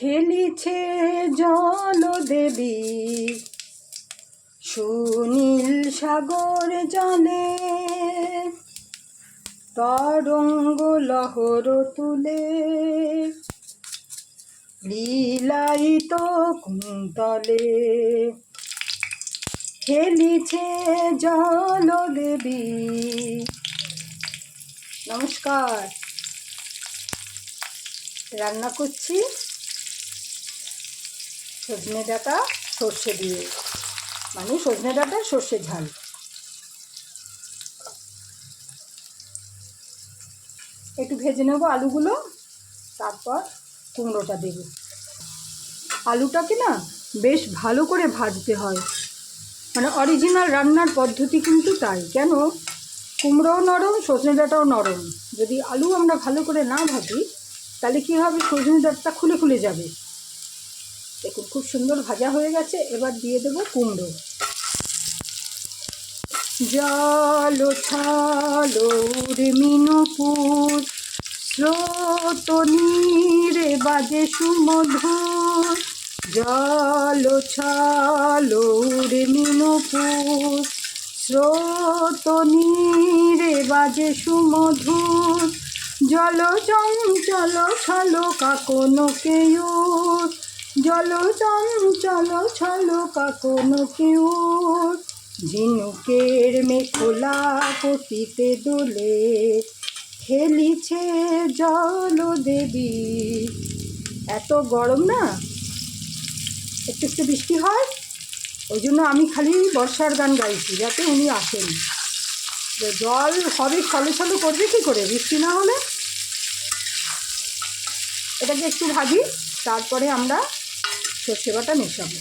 খেলিছে জল দেবী সুনীল সাগর জলে তরঙ্গ লহর তুলে। লীলায়িত কুন্তলে খেলিছে জল দেবী নমস্কার। রান্না করছি? সজনে ডাঁটা, সর্ষে দিয়ে। মানে সজনে ডাঁটা, সর্ষে ঝাল। একটু ভেজে নেব আলুগুলো, তারপর কুমড়োটা দেবো। আলুটাকে না বেশ ভালো করে ভাজতে হয়। মানে অরিজিনাল রান্নার পদ্ধতি কিন্তু তাই। কেন? কুমড়োও নরম, সজনে ডাঁটাও নরম। যদি আলু আমরা ভালো করে না ভাজি, তাহলে কী হবে? সজনে ডাঁটাটা খুলে খুলে যাবে। দেখুন, খুব সুন্দর ভাজা হয়ে গেছে। এবার দিয়ে দেবো কুমড়ো। জল ছালো মিনুপুর, স্রোত নীরে বাজে সুমধুর। জল ছালো মিনুপুর, স্রোত নীরে বাজে সুমধুর। জল চঞ্চল ছলো কেউর জল চঞ্চল ছলো কাকনো কেউর ঝিনুকের মেখোলা পতিতে দোলে, খেলিছে জল দেবী। এত গরম না? একটু একটু বৃষ্টি হয়? ওই জন্য আমি খালি বর্ষার গান গাইছি, যাতে উনি আসেন। জল হবে ছলো ছলো করবে কী করে? বৃষ্টি না হলে? এটাকে একটু ভাজি, তারপরে আমরা সর্ষে বাটা মেশাবো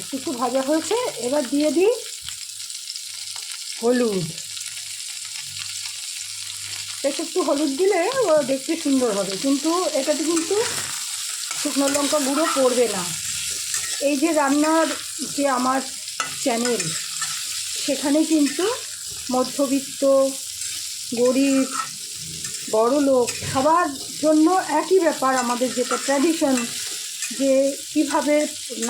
একটু ভাজা হয়েছে, এবার দিয়ে দিই হলুদ। বেশ একটু হলুদ দিলে দেখতে সুন্দর হবে, কিন্তু এটাতে কিন্তু শুকনো লঙ্কা গুঁড়ো পড়বে না। এই যে রান্নার যে আমার চ্যানেল, সেখানে কিন্তু মধ্যবিত্ত, গরিব বড় লোক, সবার জন্য একই ব্যাপার আমাদের যেটা ট্র্যাডিশন যে কীভাবে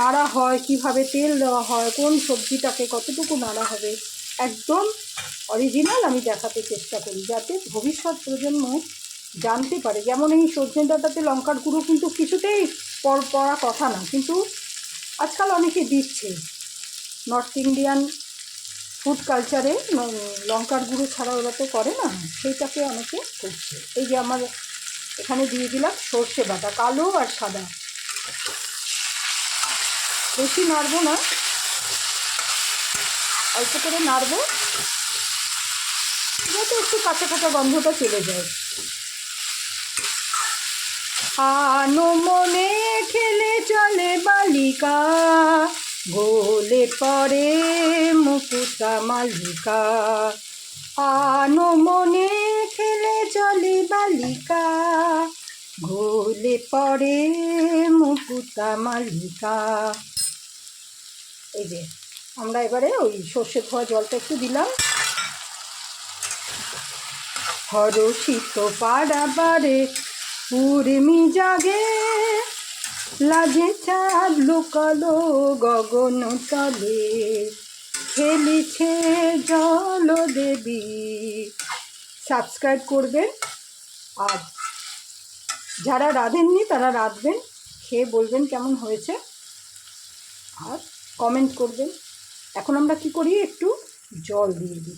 নাড়া হয়, কীভাবে তেল দেওয়া হয়, কোন সবজিটাকে কতটুকু নাড়া হবে, একদম অরিজিনাল আমি দেখাতে চেষ্টা করি, যাতে ভবিষ্যৎ প্রজন্ম জানতে পারে। যেমন এই সজনে ডাঁটাতে লঙ্কার গুঁড়ো কিন্তু কিছুতেই পর পড়া কথা না, কিন্তু আজকাল অনেকে দিচ্ছে। নর্থ ইন্ডিয়ান ফুড কালচারে লঙ্কার গুঁড়ো ছাড়া ওরা তো করে না সেইটাকে অনেকে করছে। এই যে আমার এখানে দিয়ে দিলাম সর্ষে বাটা কালো আর সাদা। বেশি নাড়বো না। অল্প করে নাড়বো। যাতে একটু কাঁচা কাঁচা গন্ধটা চলে যায়। আনো মনে খেলে চলে বালিকা। গোলে পরে মুকুতা মালিকা। আনো মনে খেলে চলে বালিকা। গোলে পরে মুকুতা মালিকা। এই যে, আমরা এবারে ওই সর্ষে ধোয়া জলটা একটু দিলাম। হরষিত পাড়াবারে উর্মি জাগে লাজে চাঁদ লুকালো গগন তলে। খেলিছে জল দেবী সাবস্ক্রাইব করবেন। আর যারা রাঁধেননি, তারা রাঁধবেন। খেয়ে বলবেন কেমন হয়েছে। আর কমেন্ট করবেন। এখন আমরা কি করি? একটু জল দিয়ে দিই।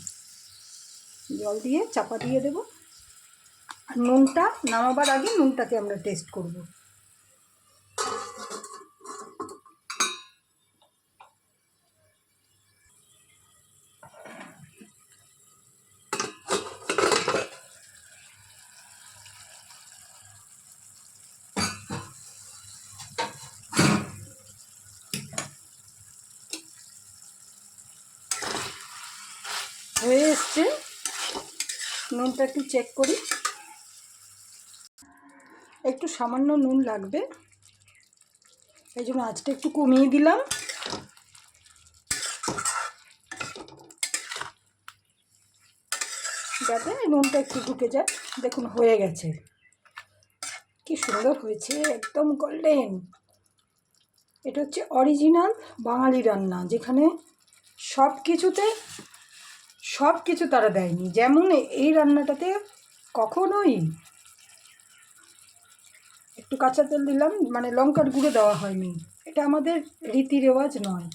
জল দিয়ে চাপা দিয়ে দেবো। আর নুনটা নামাবার আগে নুনটাকে আমরা টেস্ট করব। এসছে নুনটা একটু চেক করি। একটু সামান্য নুন লাগবে। এই জন্য আজটা একটু কমিয়ে দিলাম। যাতে নুনটা একটু ঢুকে যায়। দেখুন, হয়ে গেছে। কি সুন্দর হয়েছে, একদম গোল্ডেন এটা হচ্ছে অরিজিনাল বাঙালি রান্না, যেখানে সব কিছুতে সব কিছু তারা দেয়নি। যেমন এই রান্নাটাতে কখনোই একটু কাঁচা তেল দিলাম মানে লঙ্কার গুঁড়ো দেওয়া হয়নি। এটা আমাদের রীতি রেওয়াজ নয়।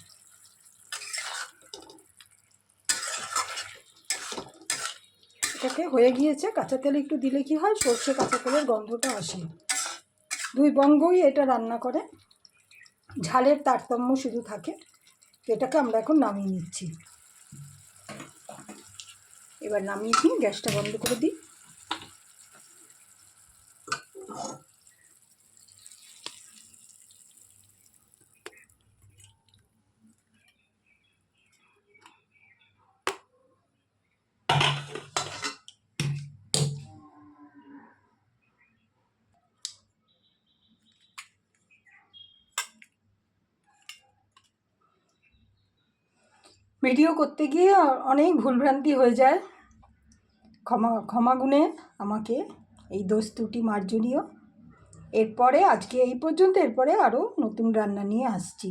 এটাকে হয়ে গিয়েছে, কাঁচা তেল একটু দিলে কি হয়, সর্ষে কাঁচা তেলের গন্ধটা আসে। দুই বঙ্গই এটা রান্না করে। ঝালের তারতম্য শুধু থাকে, এটাকে আমরা এখন নামিয়ে নিচ্ছি। এবার নামিয়ে দিই গ্যাসটা বন্ধ করে দিই। ভিডিও করতে গিয়ে অনেক ভুলভ্রান্তি হয়ে যায়। ক্ষমা ক্ষমা গুণে আমাকে এই দোষ ত্রুটি মার্জনীয়। এরপরে, আজকে এই পর্যন্ত, এরপরে আরও নতুন রান্না নিয়ে আসছি।